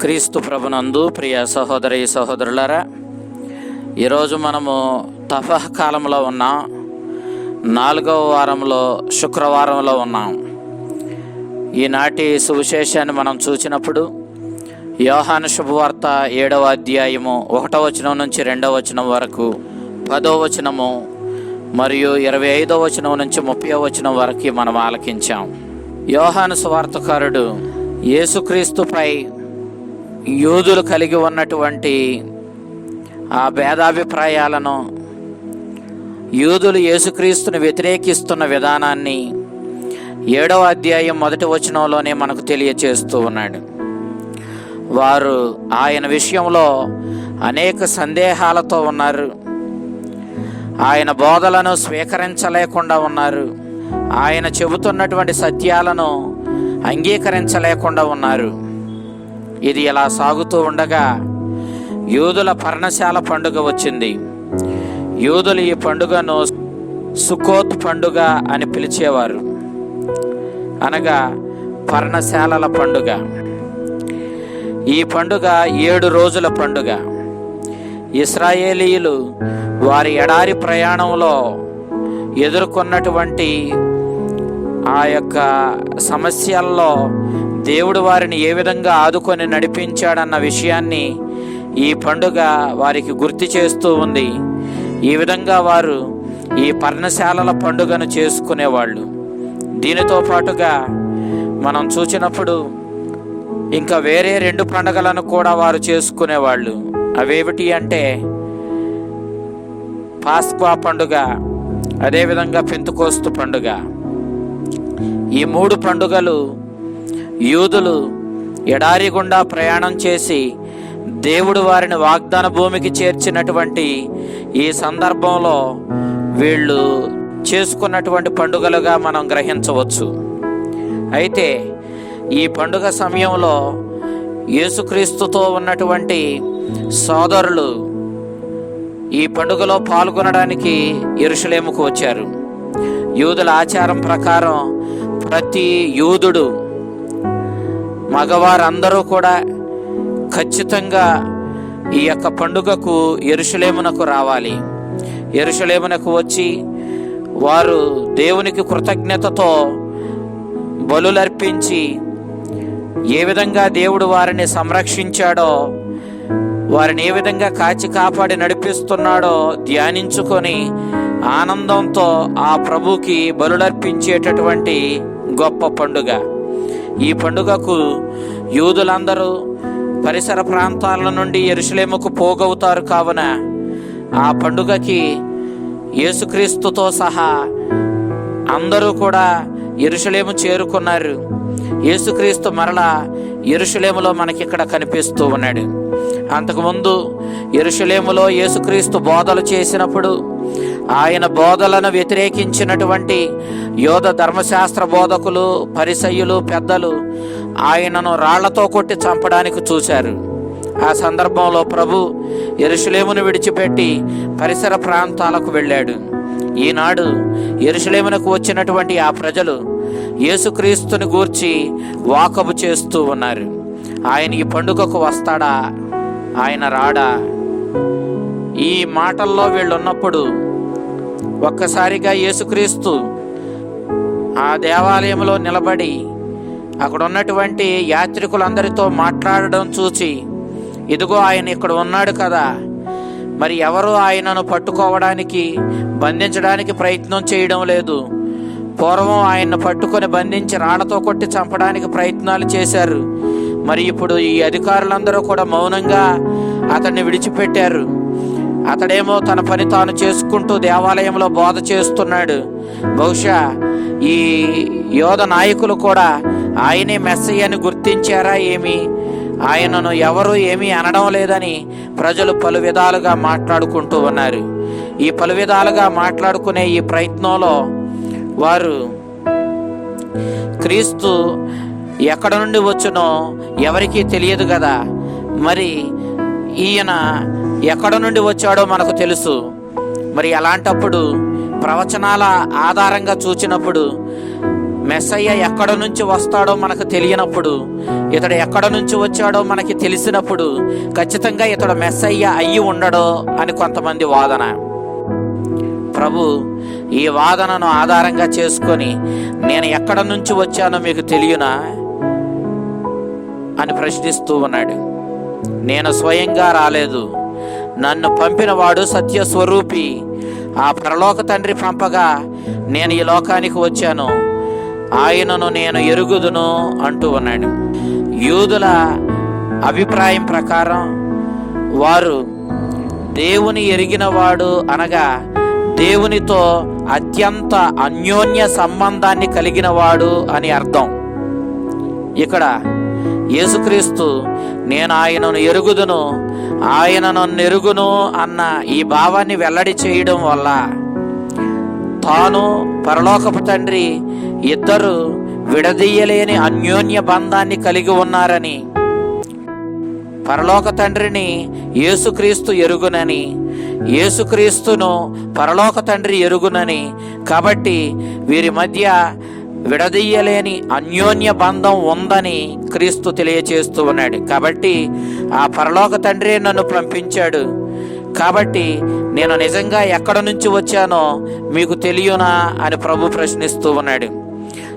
క్రీస్తు ప్రభునందు ప్రియ సహోదరి సహోదరులారా ఈరోజు మనము తపః కాలంలో ఉన్నాం. నాలుగవ వారంలో శుక్రవారంలో ఉన్నాం. ఈనాటి సువిశేషాన్ని మనం చూసినప్పుడు యోహాను శుభవార్త ఏడవ అధ్యాయము ఒకటో వచనం నుంచి రెండవ వచనం వరకు పదో వచనము మరియు ఇరవై ఐదో వచనం నుంచి ముప్పై వచనం వరకు మనం ఆలకించాం. యోహాను సువార్తకారుడు యేసుక్రీస్తుపై యూదులు కలిగి ఉన్నటువంటి ఆ భేదాభిప్రాయాలను యూదులు యేసుక్రీస్తుని వ్యతిరేకిస్తున్న విధానాన్ని ఏడవ అధ్యాయం మొదటి వచనంలోనే మనకు తెలియచేస్తూ ఉన్నాడు. వారు ఆయన విషయంలో అనేక సందేహాలతో ఉన్నారు. ఆయన బోధలను స్వీకరించలేకుండా ఉన్నారు. ఆయన చెబుతున్నటువంటి సత్యాలను అంగీకరించలేకుండా ఉన్నారు. ఇది ఇలా సాగుతూ ఉండగా యూదుల పర్ణశాల పండుగ వచ్చింది. యూదులు ఈ పండుగను సుకోత్ పండుగ అని పిలిచేవారు. అనగా పర్ణశాలల పండుగ. ఈ పండుగ ఏడు రోజుల పండుగ. ఇస్రాయేలీయులు వారి ఎడారి ప్రయాణంలో ఎదుర్కొన్నటువంటి ఆ యొక్క సమస్యల్లో దేవుడు వారిని ఏ విధంగా ఆదుకొని నడిపించాడన్న విషయాన్ని ఈ పండుగ వారికి గుర్తు చేస్తూ ఉంది. ఈ విధంగా వారు ఈ పర్ణశాలల పండుగను చేసుకునేవాళ్ళు. దీనితో పాటుగా మనం చూసినప్పుడు ఇంకా వేరే రెండు పండుగలను కూడా వారు చేసుకునేవాళ్ళు. అవేమిటి అంటే పాస్క్వా పండుగ అదేవిధంగా పెంతుకోస్తు పండుగ. ఈ మూడు పండుగలు యూదులు ఎడారి గుండా ప్రయాణం చేసి దేవుడు వారిని వాగ్దాన భూమికి చేర్చినటువంటి ఈ సందర్భంలో వీళ్ళు చేసుకున్నటువంటి పండుగలుగా మనం గ్రహించవచ్చు. అయితే ఈ పండుగ సమయంలో యేసుక్రీస్తుతో ఉన్నటువంటి సోదరులు ఈ పండుగలో పాల్గొనడానికి ఎరుషలేముకు వచ్చారు. యూదుల ఆచారం ప్రకారం ప్రతి యూదుడు మగవారందరూ కూడా ఖచ్చితంగా ఈ యొక్క పండుగకు ఎరుషులేమునకు రావాలి. ఎరుషలేమునకు వచ్చి వారు దేవునికి కృతజ్ఞతతో బలులర్పించి ఏ విధంగా దేవుడు వారిని సంరక్షించాడో వారిని ఏ విధంగా కాచి కాపాడి నడిపిస్తున్నాడో ధ్యానించుకొని ఆనందంతో ఆ ప్రభుకి బలులర్పించేటటువంటి గొప్ప పండుగ. ఈ పండుగకు యూదులందరూ పరిసర ప్రాంతాల నుండి ఎరుసలేముకు పోగవుతారు కావున ఆ పండుగకి యేసుక్రీస్తుతో సహా అందరూ కూడా ఎరుసలేము చేరుకున్నారు. యేసుక్రీస్తు మరలా ఎరుసలేములో మనకి ఇక్కడ కనిపిస్తూ ఉన్నాడు. అంతకుముందు ఎరుసలేములో యేసుక్రీస్తు బోధలు చేసినప్పుడు ఆయన బోధలను వ్యతిరేకించినటువంటి యోధ ధర్మశాస్త్ర బోధకులు పరిసయ్యులు పెద్దలు ఆయనను రాళ్ళతో కొట్టి చంపడానికి చూశారు. ఆ సందర్భంలో ప్రభు ఎరుషలేమును విడిచిపెట్టి పరిసర ప్రాంతాలకు వెళ్ళాడు. ఈనాడు ఎరుషలేమునకు వచ్చినటువంటి ఆ ప్రజలు యేసుక్రీస్తుని గూర్చి వాకబు చేస్తూ ఉన్నారు. ఆయన ఈ పండుగకు వస్తాడా? ఆయన రాడా? ఈ మాటల్లో వీళ్ళున్నప్పుడు ఒక్కసారిగా యేసుక్రీస్తు ఆ దేవాలయంలో నిలబడి అక్కడ ఉన్నటువంటి యాత్రికులందరితో మాట్లాడడం చూచి ఇదిగో ఆయన ఇక్కడ ఉన్నాడు కదా మరి ఎవరు ఆయనను పట్టుకోవడానికి బంధించడానికి ప్రయత్నం చేయడం లేదు? పూర్వం ఆయన్ను పట్టుకొని బంధించి రాళ్ళతో కొట్టి చంపడానికి ప్రయత్నాలు చేశారు. మరి ఇప్పుడు ఈ అధికారులందరూ కూడా మౌనంగా అతన్ని విడిచిపెట్టారు. అతడేమో తన పని తాను చేసుకుంటూ దేవాలయంలో బోధ చేస్తున్నాడు. బహుశా ఈ యోధ నాయకులు కూడా ఆయనే మెస్సయ్య అని గుర్తించారా ఏమి? ఆయనను ఎవరు ఏమీ అనడం లేదని ప్రజలు పలు విధాలుగా మాట్లాడుకుంటూ ఉన్నారు. ఈ పలు విధాలుగా మాట్లాడుకునే ఈ ప్రయత్నంలో వారు క్రీస్తు ఎక్కడ నుండి వచ్చునో ఎవరికీ తెలియదు కదా. మరి ఈయన ఎక్కడ నుండి వచ్చాడో మనకు తెలుసు. మరి అలాంటప్పుడు ప్రవచనాల ఆధారంగా చూచినప్పుడు మెస్సయ్య ఎక్కడ నుంచి వస్తాడో మనకు తెలియనప్పుడు ఇతడు ఎక్కడ నుంచి వచ్చాడో మనకి తెలిసినప్పుడు ఖచ్చితంగా ఇతడు మెస్సయ్య అయ్యి ఉండడో అని కొంతమంది వాదన. ప్రభు ఈ వాదనను ఆధారంగా చేసుకొని నేను ఎక్కడ నుంచి వచ్చానో మీకు తెలియనా? అని ప్రశ్నిస్తూ ఉన్నాడు. నేను స్వయంగా రాలేదు. నన్ను పంపినవాడు సత్య స్వరూపి ఆ పరలోక తండ్రి పంపగా నేను ఈ లోకానికి వచ్చాను. ఆయనను నేను ఎరుగుదును అంటూ ఉన్నాడు. యూదుల అభిప్రాయం ప్రకారం వారు దేవుని ఎరిగినవాడు అనగా దేవునితో అత్యంత అన్యోన్య సంబంధాన్ని కలిగినవాడు అని అర్థం. ఇక్కడ యేసుక్రీస్తు నేను ఆయనను ఎరుగుదును ఆయన నన్ను ఎరుగును అన్న ఈ భావాన్ని వెల్లడి చేయడం వల్ల తాను పరలోకపు తండ్రి ఇద్దరు విడదీయలేని అన్యోన్య బంధాన్ని కలిగి ఉన్నారని పరలోక తండ్రిని యేసుక్రీస్తు ఎరుగునని యేసుక్రీస్తును పరలోక తండ్రి ఎరుగునని కాబట్టి వీరి మధ్య విడదీయలేని అన్యోన్య బంధం ఉందని క్రీస్తు తెలియచేస్తూ ఉన్నాడు. కాబట్టి ఆ పరలోక తండ్రే నన్ను పంపించాడు. కాబట్టి నేను నిజంగా ఎక్కడ నుంచి వచ్చానో మీకు తెలియనా అని ప్రభు ప్రశ్నిస్తూ ఉన్నాడు.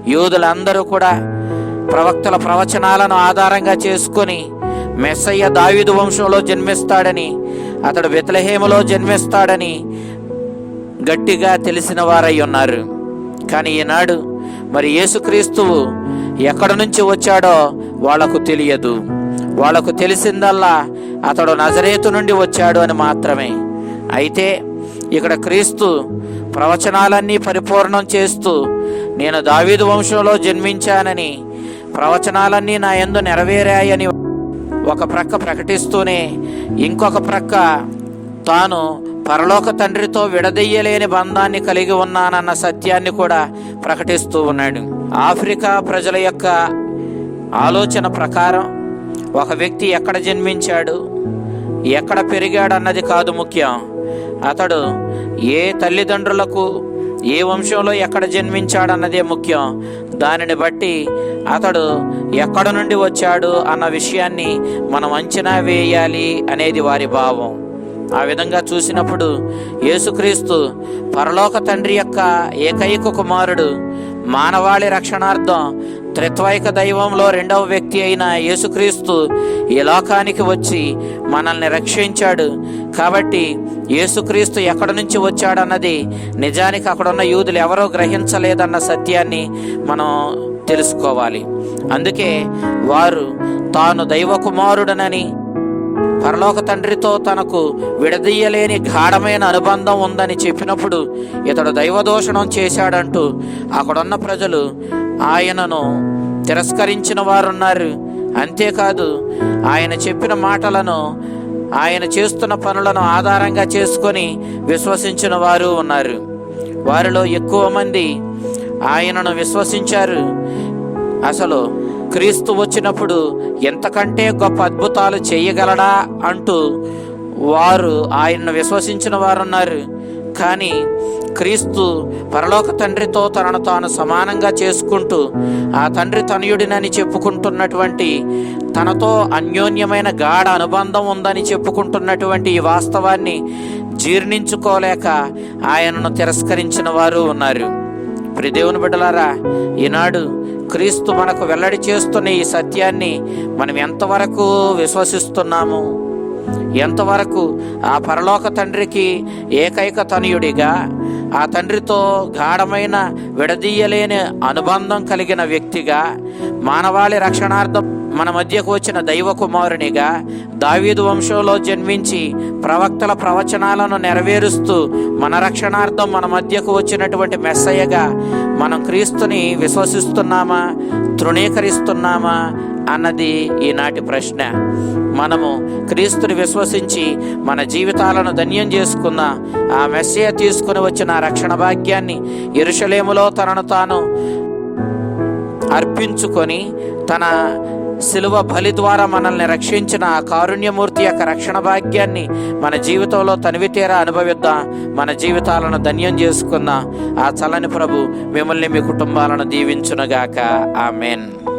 యూదులందరూ కూడా ప్రవక్తల ప్రవచనాలను ఆధారంగా చేసుకొని మెస్సయ్య దావీదు వంశంలో జన్మిస్తాడని అతడు వితలహేమలో జన్మిస్తాడని గట్టిగా తెలిసిన వారై ఉన్నారు. కానీ ఈనాడు మరి యేసుక్రీస్తువు ఎక్కడ నుంచి వచ్చాడో వాళ్ళకు తెలియదు. వాళ్ళకు తెలిసిందల్లా అతడు నజరేతు నుండి వచ్చాడు అని మాత్రమే. అయితే ఇక్కడ క్రీస్తు ప్రవచనాలన్నీ పరిపూర్ణం చేస్తూ నేను దావీదు వంశంలో జన్మించానని ప్రవచనాలన్నీ నా ఎందు నెరవేరాయని ఒక ప్రక్క ప్రకటిస్తూనే ఇంకొక ప్రక్క తాను పరలోక తండ్రితో విడదీయలేని బంధాన్ని కలిగి ఉన్నానన్న సత్యాన్ని కూడా ప్రకటిస్తూ ఉన్నాడు. ఆఫ్రికా ప్రజల యొక్క ఆలోచన ప్రకారం ఒక వ్యక్తి ఎక్కడ జన్మించాడు ఎక్కడ పెరిగాడు అన్నది కాదు ముఖ్యం. అతడు ఏ తల్లిదండ్రులకు ఏ వంశంలో ఎక్కడ జన్మించాడన్నదే ముఖ్యం. దానిని బట్టి అతడు ఎక్కడ నుండి వచ్చాడు అన్న విషయాన్ని మనం అంచనా వేయాలి అనేది వారి భావం. ఆ విధంగా చూసినప్పుడు యేసుక్రీస్తు పరలోక తండ్రి యొక్క ఏకైక కుమారుడు మానవాళి రక్షణార్థం త్రిత్వైక దైవంలో రెండవ వ్యక్తి అయిన యేసుక్రీస్తు ఈ లోకానికి వచ్చి మనల్ని రక్షించాడు. కాబట్టి యేసుక్రీస్తు ఎక్కడి నుంచి వచ్చాడన్నది నిజానికి అక్కడున్న యూదులు ఎవరో గ్రహించలేదన్న సత్యాన్ని మనం తెలుసుకోవాలి. అందుకే వారు తాను దైవ కుమారుడనని పరలోక తండ్రితో తనకు విడదీయలేని గాఢమైన అనుబంధం ఉందని చెప్పినప్పుడు ఇతడు దైవదోషణం చేశాడంటూ అక్కడున్న ప్రజలు ఆయనను తిరస్కరించిన వారున్నారు. అంతేకాదు ఆయన చెప్పిన మాటలను ఆయన చేస్తున్న పనులను ఆధారంగా చేసుకొని విశ్వసించిన వారు ఉన్నారు. వారిలో ఎక్కువ మంది ఆయనను విశ్వసించారు. అసలు క్రీస్తు వచ్చినప్పుడు ఎంతకంటే గొప్ప అద్భుతాలు చేయగలడా అంటూ వారు ఆయన్ను విశ్వసించిన వారున్నారు. కానీ క్రీస్తు పరలోక తండ్రితో తనను తాను సమానంగా చేసుకుంటూ ఆ తండ్రి తనయుడినని చెప్పుకుంటున్నటువంటి తనతో అన్యోన్యమైన గాఢ అనుబంధం ఉందని చెప్పుకుంటున్నటువంటి ఈ వాస్తవాన్ని జీర్ణించుకోలేక ఆయనను తిరస్కరించిన వారు ఉన్నారు. ప్రి దేవుని బిడ్డలారా ఈనాడు క్రీస్తు మనకు వెల్లడి చేస్తున్న ఈ సత్యాన్ని మనం ఎంతవరకు విశ్వసిస్తున్నాము? ఎంతవరకు ఆ పరలోక తండ్రికి ఏకైక తనయుడిగా ఆ తండ్రితో గాఢమైన విడదీయలేని అనుబంధం కలిగిన వ్యక్తిగా మానవాళి రక్షణార్థం మన మధ్యకు వచ్చిన దైవ కుమారునిగా దావీదు వంశంలో జన్మించి ప్రవక్తల ప్రవచనాలను నెరవేరుస్తూ మన రక్షణార్థం మన మధ్యకు వచ్చినటువంటి మెస్సయ్యగా మనం క్రీస్తుని విశ్వసిస్తున్నామా? తృణీకరిస్తున్నామా? అన్నది ఈనాటి ప్రశ్న. మనము క్రీస్తుని విశ్వసించి మన జీవితాలను ధన్యం చేసుకున్న ఆ మెస్సయ తీసుకుని వచ్చిన రక్షణ భాగ్యాన్ని ఎరుషలేములో తనను తాను అర్పించుకొని తన శిలువ బలి ద్వారా మనల్ని రక్షించిన ఆ కారుణ్యమూర్తి యొక్క రక్షణ భాగ్యాన్ని మన జీవితంలో తనివితేరా అనుభవిద్దాం. మన జీవితాలను ధన్యం చేసుకున్న ఆ చలని ప్రభు మిమ్మల్ని మీ కుటుంబాలను దీవించునుగాక. ఆమెన్.